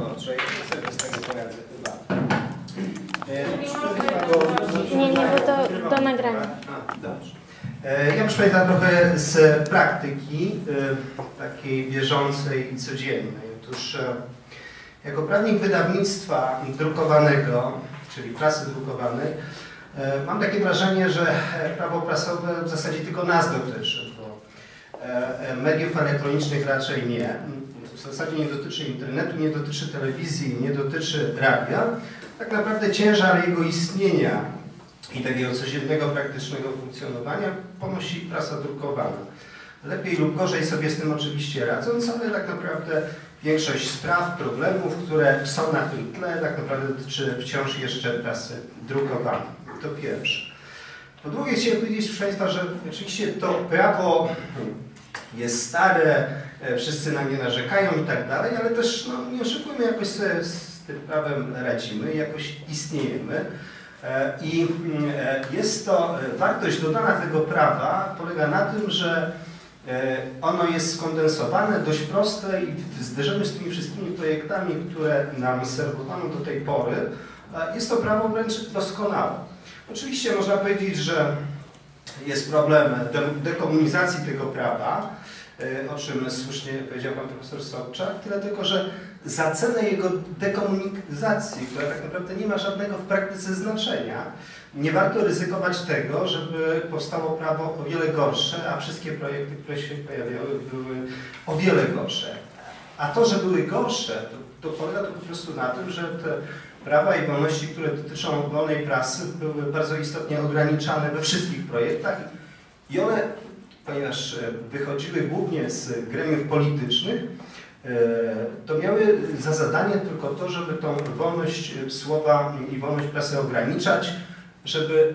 wyborczej. Sobie z tego poradzę chyba. E, Nie, nie, bo to do nagrania. A, dobrze. E, Ja proszę Państwa trochę z praktyki e, takiej bieżącej i codziennej. Otóż jako prawnik wydawnictwa drukowanego, czyli prasy drukowanej, mam takie wrażenie, że prawo prasowe w zasadzie tylko nas dotyczy, bo mediów elektronicznych raczej nie. W zasadzie nie dotyczy internetu, nie dotyczy telewizji, nie dotyczy radia. Tak naprawdę ciężar jego istnienia i takiego codziennego, praktycznego funkcjonowania ponosi prasa drukowana. Lepiej lub gorzej sobie z tym oczywiście radząc, ale tak naprawdę większość spraw, problemów, które są na tym tle, tak naprawdę dotyczy wciąż jeszcze prasy drukowanej. To pierwsze. Po drugie chciałem powiedzieć, proszę Państwa, że oczywiście to prawo jest stare, e, wszyscy na nie narzekają i tak dalej, ale też no, nie oszukujmy, jakoś sobie z tym prawem radzimy, jakoś istniejemy. E, I mm, e, jest to, wartość dodana tego prawa polega na tym, że ono jest skondensowane, dość proste i w zderzeniu z tymi wszystkimi projektami, które nam serwowano do tej pory, jest to prawo wręcz doskonałe. Oczywiście można powiedzieć, że jest problem de- dekomunizacji tego prawa, e, o czym słusznie powiedział pan profesor Sobczak, tyle tylko, że za cenę jego dekomunizacji, która tak naprawdę nie ma żadnego w praktyce znaczenia, nie warto ryzykować tego, żeby powstało prawo o wiele gorsze, a wszystkie projekty, które się pojawiały, były o wiele gorsze. A to, że były gorsze, to, to polega to po prostu na tym, że te prawa i wolności, które dotyczą wolnej prasy, były bardzo istotnie ograniczane we wszystkich projektach i one, ponieważ e, wychodziły głównie z gremiów politycznych, e, to miały za zadanie tylko to, żeby tą wolność e, słowa i wolność prasy ograniczać, żeby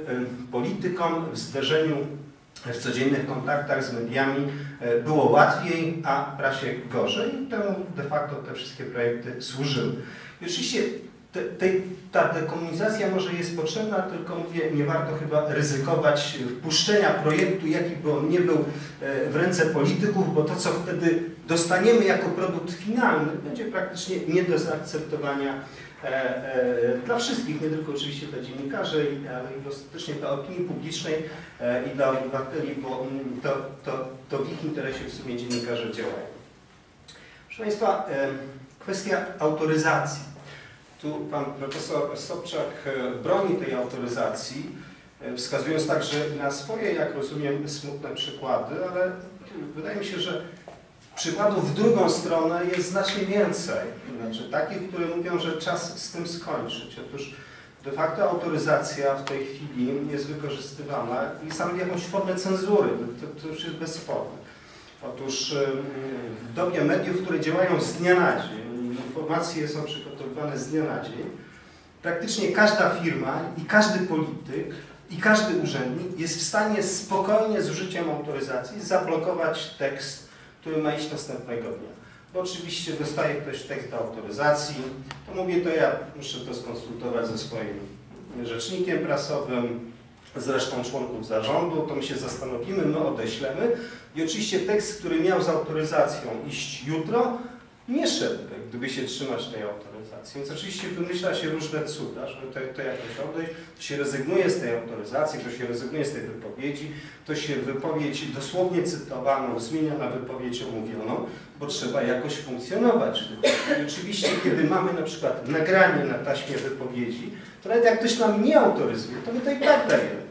politykom w zderzeniu w codziennych kontaktach z mediami było łatwiej, a prasie gorzej. Temu de facto te wszystkie projekty służyły. I oczywiście te, te, ta dekomunizacja może jest potrzebna, tylko mówię, nie warto chyba ryzykować wpuszczenia projektu, jaki by on nie był e, w ręce polityków, bo to, co wtedy dostaniemy jako produkt finalny, będzie praktycznie nie do zaakceptowania e, e, dla wszystkich, nie tylko oczywiście dla dziennikarzy, ale i ostatecznie dla opinii publicznej i dla obywateli, bo mm, to, to, to w ich interesie w sumie dziennikarze działają. Proszę Państwa, kwestia autoryzacji. Tu pan profesor Sobczak e, broni tej autoryzacji, e, wskazując także na swoje, jak rozumiem, smutne przykłady, ale wydaje mi się, że przykładów w drugą stronę jest znacznie więcej. Znaczy takich, które mówią, że czas z tym skończyć. Otóż de facto autoryzacja w tej chwili jest wykorzystywana i stanowi jakąś formę cenzury. To, to już jest bezsporne. Otóż w dobie mediów, które działają z dnia na dzień, informacje są przygotowywane z dnia na dzień, praktycznie każda firma i każdy polityk i każdy urzędnik jest w stanie spokojnie z użyciem autoryzacji zablokować tekst, który ma iść następnego dnia. Bo oczywiście dostaje ktoś tekst do autoryzacji, to mówię, to ja muszę to skonsultować ze swoim rzecznikiem prasowym, z resztą członków zarządu, to my się zastanowimy, my odeślemy. I oczywiście tekst, który miał z autoryzacją iść jutro, nie szedłby, gdyby się trzymać tej autoryzacji. Więc oczywiście wymyśla się różne cuda, żeby to, to jakoś odejść. To się rezygnuje z tej autoryzacji, to się rezygnuje z tej wypowiedzi, to się wypowiedź dosłownie cytowaną zmienia na wypowiedź omówioną, bo trzeba jakoś funkcjonować. I oczywiście, kiedy mamy na przykład nagranie na taśmie wypowiedzi, to nawet jak ktoś nam nie autoryzuje, to my to i tak dajemy.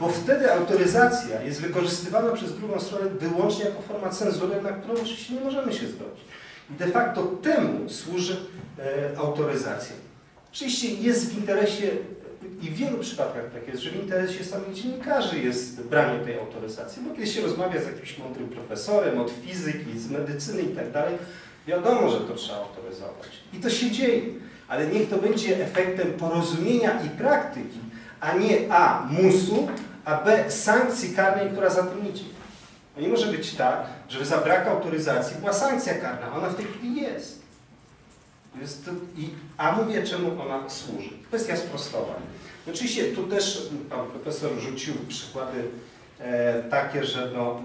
Bo wtedy autoryzacja jest wykorzystywana przez drugą stronę wyłącznie jako forma cenzury, na którą oczywiście nie możemy się zgodzić. De facto temu służy e, autoryzacja. Oczywiście jest w interesie, i w wielu przypadkach tak jest, że w interesie samych dziennikarzy jest branie tej autoryzacji, bo kiedy się rozmawia z jakimś mądrym profesorem od fizyki, z medycyny i tak wiadomo, że to trzeba autoryzować. I to się dzieje, ale niech to będzie efektem porozumienia i praktyki, a nie A. musu, a B. sankcji karnej, która za tym idzie. No nie może być tak, że za brak autoryzacji była sankcja karna. Ona w tej chwili jest. jest to, i, a mówię, czemu ona służy. Kwestia sprostowań. Oczywiście tu też pan profesor rzucił przykłady e, takie, że no,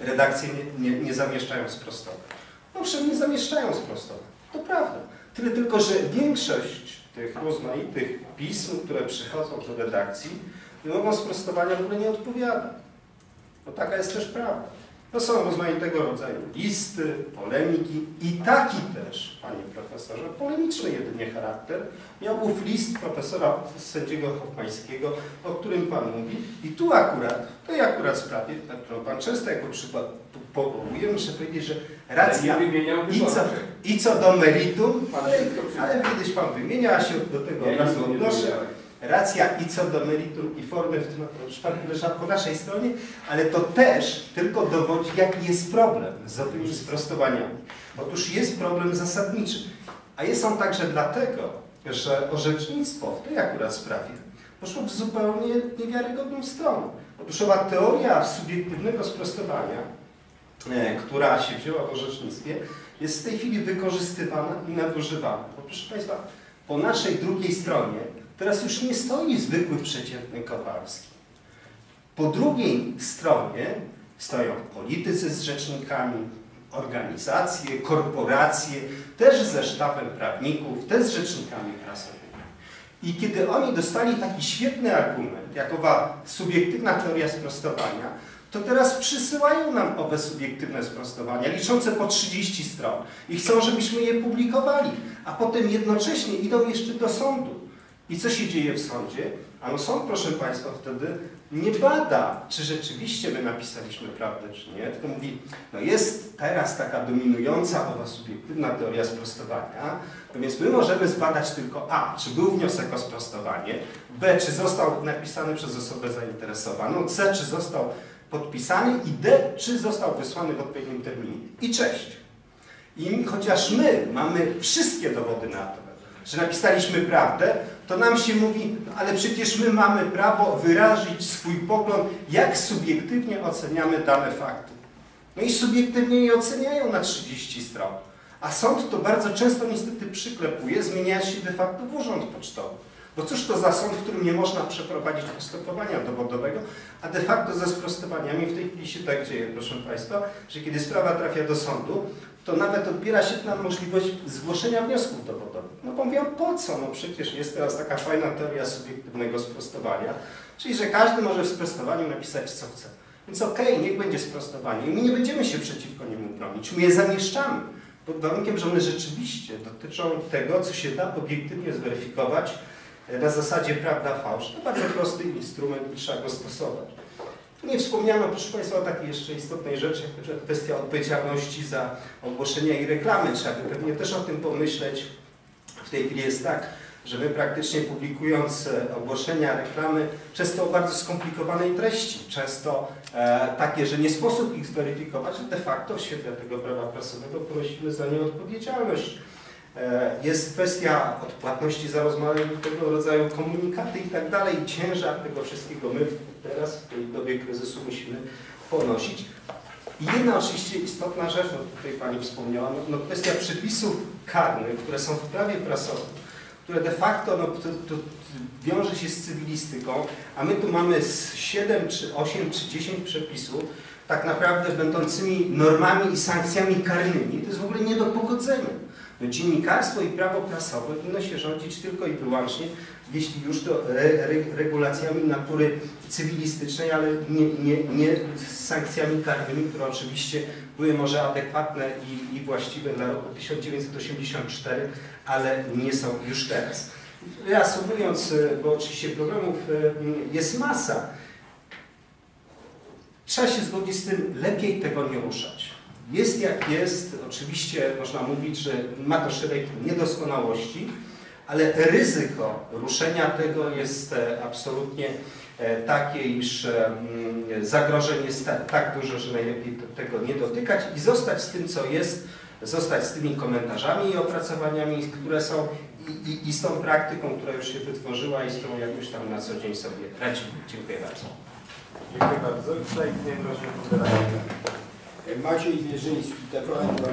redakcje nie, nie, nie zamieszczają sprostowań. Owszem, nie zamieszczają sprostowań. To prawda. Tyle tylko, że większość tych rozmaitych pism, które przychodzą do redakcji, wymogom sprostowania w ogóle nie odpowiada. Bo taka jest też prawda. To są rozmaitego rodzaju listy, polemiki i taki też, panie profesorze, polemiczny jedynie charakter, miał ów list profesora sędziego Hoffmańskiego, o którym pan mówi. I tu akurat, w tej akurat sprawie, na którą pan często jako przykład powołuje, muszę powiedzieć, że racja i co, i co do meritum, ale, ale kiedyś pan wymienia, a się do tego od razu odnoszę. Racja i co do meritum i formy w tym przypadku leżała po naszej stronie, ale to też tylko dowodzi, jaki jest problem z owymi sprostowaniami. Otóż jest problem zasadniczy, a jest on także dlatego, że orzecznictwo w tej akurat sprawie poszło w zupełnie niewiarygodną stronę. Otóż owa teoria subiektywnego sprostowania, e, która się wzięła w orzecznictwie, jest w tej chwili wykorzystywana i nadużywana. Bo proszę Państwa, po naszej drugiej stronie teraz już nie stoi zwykły przeciętny Kowalski. Po drugiej stronie stoją politycy z rzecznikami, organizacje, korporacje, też ze sztabem prawników, też z rzecznikami prasowymi. I kiedy oni dostali taki świetny argument, jak owa subiektywna teoria sprostowania, to teraz przysyłają nam owe subiektywne sprostowania, liczące po 30 stron i chcą, żebyśmy je publikowali, a potem jednocześnie idą jeszcze do sądu. I co się dzieje w sądzie? Ano sąd, proszę Państwa, wtedy nie bada, czy rzeczywiście my napisaliśmy prawdę, czy nie, tylko mówi, no jest teraz taka dominująca owa subiektywna teoria sprostowania, no więc my możemy zbadać tylko A, czy był wniosek o sprostowanie, B, czy został napisany przez osobę zainteresowaną, C, czy został podpisany i D, czy został wysłany w odpowiednim terminie. I cześć. I chociaż my mamy wszystkie dowody na to, że napisaliśmy prawdę, to nam się mówi, no ale przecież my mamy prawo wyrazić swój pogląd, jak subiektywnie oceniamy dane fakty. No i subiektywnie je oceniają na 30 stron. A sąd to bardzo często niestety przyklepuje, zmieniając się de facto w urząd pocztowy. Bo cóż to za sąd, w którym nie można przeprowadzić postępowania dowodowego, a de facto ze sprostowaniami w tej chwili się tak dzieje, proszę Państwa, że kiedy sprawa trafia do sądu, to nawet odbiera się nam możliwość zgłoszenia wniosków dowodowych. No bo mówią, po co? No przecież jest teraz taka fajna teoria subiektywnego sprostowania, czyli że każdy może w sprostowaniu napisać co chce. Więc okej, niech będzie sprostowanie i my nie będziemy się przeciwko niemu bronić, my je zamieszczamy pod warunkiem, że one rzeczywiście dotyczą tego, co się da obiektywnie zweryfikować na zasadzie prawda-fałsz. To bardzo prosty instrument i trzeba go stosować. Nie wspomniano, proszę Państwa, o takiej jeszcze istotnej rzeczy, jak kwestia odpowiedzialności za ogłoszenia i reklamy. Trzeba by pewnie też o tym pomyśleć. W tej chwili jest tak, że my praktycznie publikując e, ogłoszenia, reklamy, często o bardzo skomplikowanej treści, często e, takie, że nie sposób ich zweryfikować, de facto w świetle tego prawa prasowego ponosimy za nie odpowiedzialność. E, Jest kwestia odpłatności za rozmaitego rodzaju komunikaty i tak dalej. Ciężar tego wszystkiego my teraz w tej dobie kryzysu musimy ponosić. I jedna oczywiście istotna rzecz, no tutaj Pani wspomniała, no, no kwestia przepisów karnych, które są w prawie prasowym, które de facto no, to, to wiąże się z cywilistyką, a my tu mamy z 7 czy 8 czy 10 przepisów, tak naprawdę będącymi normami i sankcjami karnymi. To jest w ogóle nie do pogodzenia. Dziennikarstwo i prawo prasowe powinno się rządzić tylko i wyłącznie, jeśli już to re, re, regulacjami natury cywilistycznej, ale nie, nie, nie sankcjami karnymi, które oczywiście były może adekwatne i, i właściwe dla roku 1984, ale nie są już teraz. Reasumując, e, bo oczywiście problemów e, jest masa, trzeba się zgodzić z tym, lepiej tego nie ruszać. Jest jak jest, oczywiście można mówić, że ma to szereg niedoskonałości, ale ryzyko ruszenia tego jest e, absolutnie e, takie, iż e, mm, zagrożenie jest ta- tak duże, że najlepiej tego nie dotykać i zostać z tym, co jest, zostać z tymi komentarzami i opracowaniami, które są i, i, i z tą praktyką, która już się wytworzyła i z którą jakoś tam na co dzień sobie radzimy. Dziękuję bardzo. Dziękuję bardzo. Tutaj nie. Maciej Wierzyński, TVN